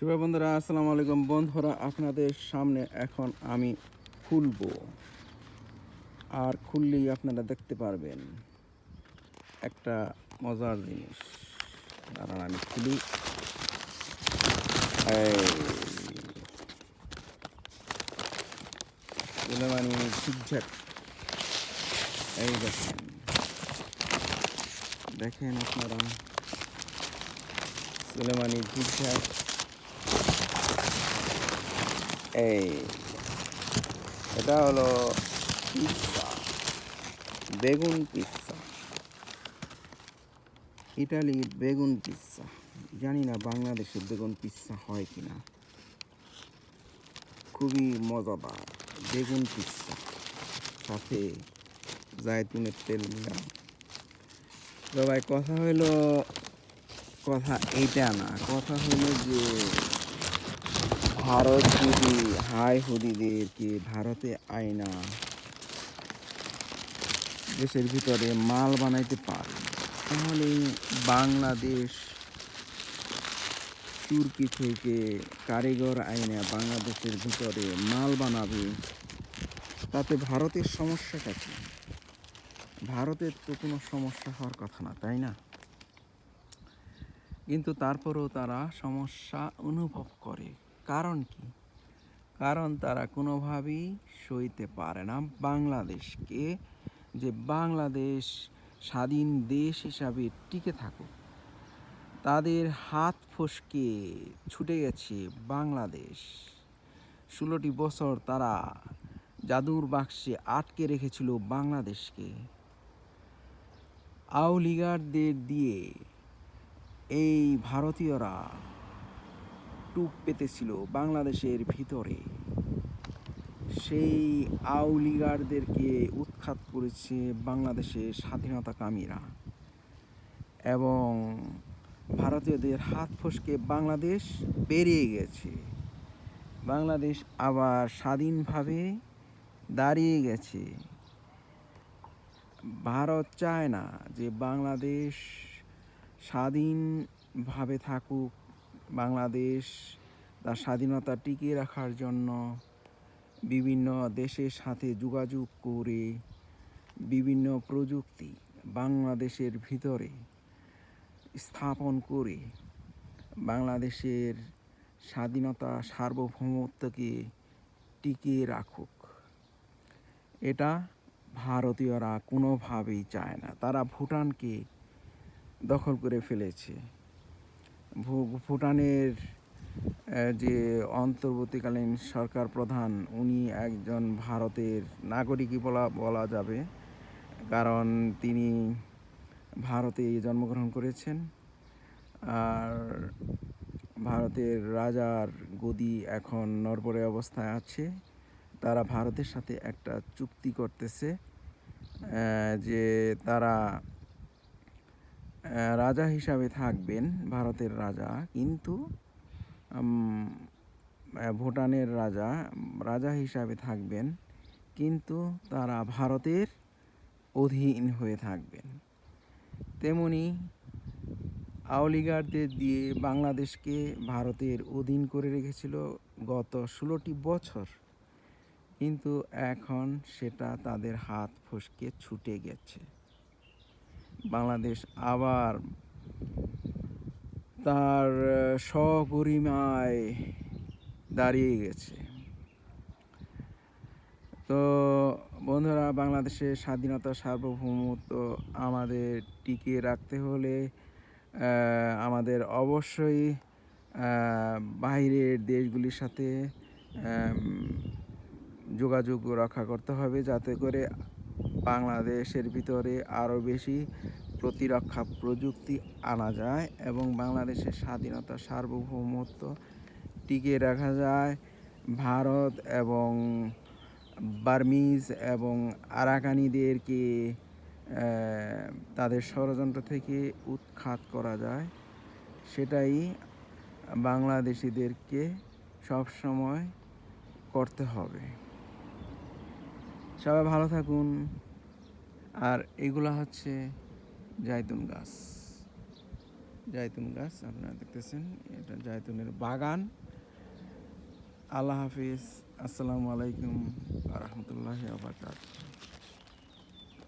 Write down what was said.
শুভ বন্ধুরা, আসসালামু আলাইকুম। বন্ধুরা, আপনাদের সামনে এখন আমি খুলবো। আর খুললেই আপনারা দেখতে পারবেন একটা মজার জিনিস। দাঁড়ান, আমি খুলি। এই দেখেন। দেখেন আপনারা। সুলেমানি ঝিকঝাক। এই, এটা হলো পিৎজা বেগুন পিৎজা ইটালির বেগুন পিৎজা জানি না বাংলাদেশে বেগুন পিৎজা হয় কিনা। খুবই মজাদার বেগুন পিৎজা সাথে জায়তুনের তেল তো ভাই, কথা হলো, কথা এইটা না, কথা হলো যে ভারত যদি হাই হুদিদেরকে ভারতে আয়না। দেশের ভিতরে মাল বানাইতে পারে। তাহলে বাংলাদেশ, তুর্কি থেকে কারিগর আইনে বাংলাদেশের ভিতরে মাল বানাবে। তাতে ভারতের সমস্যাটা কি? ভারতের তো কোনো সমস্যা হওয়ার কথা না, তাই না? কিন্তু তারপরেও তারা সমস্যা অনুভব করে। কারণ কি? কারণ তারা কোনোভাবেই সইতে পারে না। বাংলাদেশকে, যে বাংলাদেশ স্বাধীন দেশ হিসাবে টিকে থাকুক, তাদের হাত ফসকে ছুটে গেছে বাংলাদেশ। ষোলোটি বছর তারা জাদুর বাক্সে আটকে রেখেছিল বাংলাদেশকে। আউলিগারদের দিয়ে এই ভারতীয়রা টুক পেতেছিল বাংলাদেশের ভিতরে। সেই আউলিগারদেরকে উৎখাত করেছে বাংলাদেশের স্বাধীনতাকামীরা এবং ভারতীয়দের হাত ফসকে বাংলাদেশ বেরিয়ে গেছে। বাংলাদেশ আবার স্বাধীনভাবে দাঁড়িয়ে গেছে। ভারত চায় না যে বাংলাদেশ স্বাধীনভাবে থাকুক বাংলাদেশ তার স্বাধীনতা টিকিয়ে রাখার জন্য বিভিন্ন দেশের সাথে যোগাযোগ করে বিভিন্ন প্রযুক্তি বাংলাদেশের ভিতরে স্থাপন করে বাংলাদেশের স্বাধীনতা সার্বভৌমত্বকে টিকিয়ে রাখুক। এটা ভারতীয়রা কোনোভাবেই চায় না। তারা ভুটানকে দখল করে ফেলেছে। ভুটানের যে অন্তর্বর্তীকালীন সরকার প্রধান, উনি একজন ভারতের নাগরিকই বলা বলা যাবে। কারণ তিনি ভারতে জন্মগ্রহণ করেছেন। আর ভারতের রাজার গদি এখন নরবরে অবস্থায় আছে। তারা ভারতের সাথে একটা চুক্তি করতেছে যে তারা রাজা হিসাবে থাকবেন, ভারতের রাজা। কিন্তু ভুটানের রাজা রাজা হিসাবে থাকবেন, কিন্তু তারা ভারতের অধীন হয়ে থাকবেন। তেমনি আওলিগারদের দিয়ে বাংলাদেশকে ভারতের অধীন করে রেখেছিল গত ষোলোটি বছর। কিন্তু এখন সেটা তাদের হাত ফসকে ছুটে গেছে। বাংলাদেশ আবার তার স্বগরিমায় দাঁড়িয়ে গেছে। তো বন্ধুরা বাংলাদেশের স্বাধীনতা, সার্বভৌমত্ব আমাদের টিকিয়ে রাখতে হলে আমাদের অবশ্যই বাইরের দেশগুলির সাথে যোগাযোগ রক্ষা করতে হবে যাতে করে বাংলাদেশের ভিতরে আরও বেশি প্রতিরক্ষা প্রযুক্তি আনা যায় এবং বাংলাদেশের স্বাধীনতা সার্বভৌমত্ব টিকিয়ে রাখা যায়। ভারত এবং বার্মিজ এবং আরাকানিদেরকে তাদের ষড়যন্ত্র থেকে উৎখাত করা যায়। সেটাই বাংলাদেশিদেরকে সবসময় করতে হবে। সবাই ভালো থাকুন। আর এগুলা হচ্ছে জায়তুন গাছ। জায়তুন গাছ, আপনারা দেখতেছেন, এটা জায়তুনের বাগান। আল্লাহ হাফিজ, আসসালামু আলাইকুম রহমতুল্লাহ আবরকাত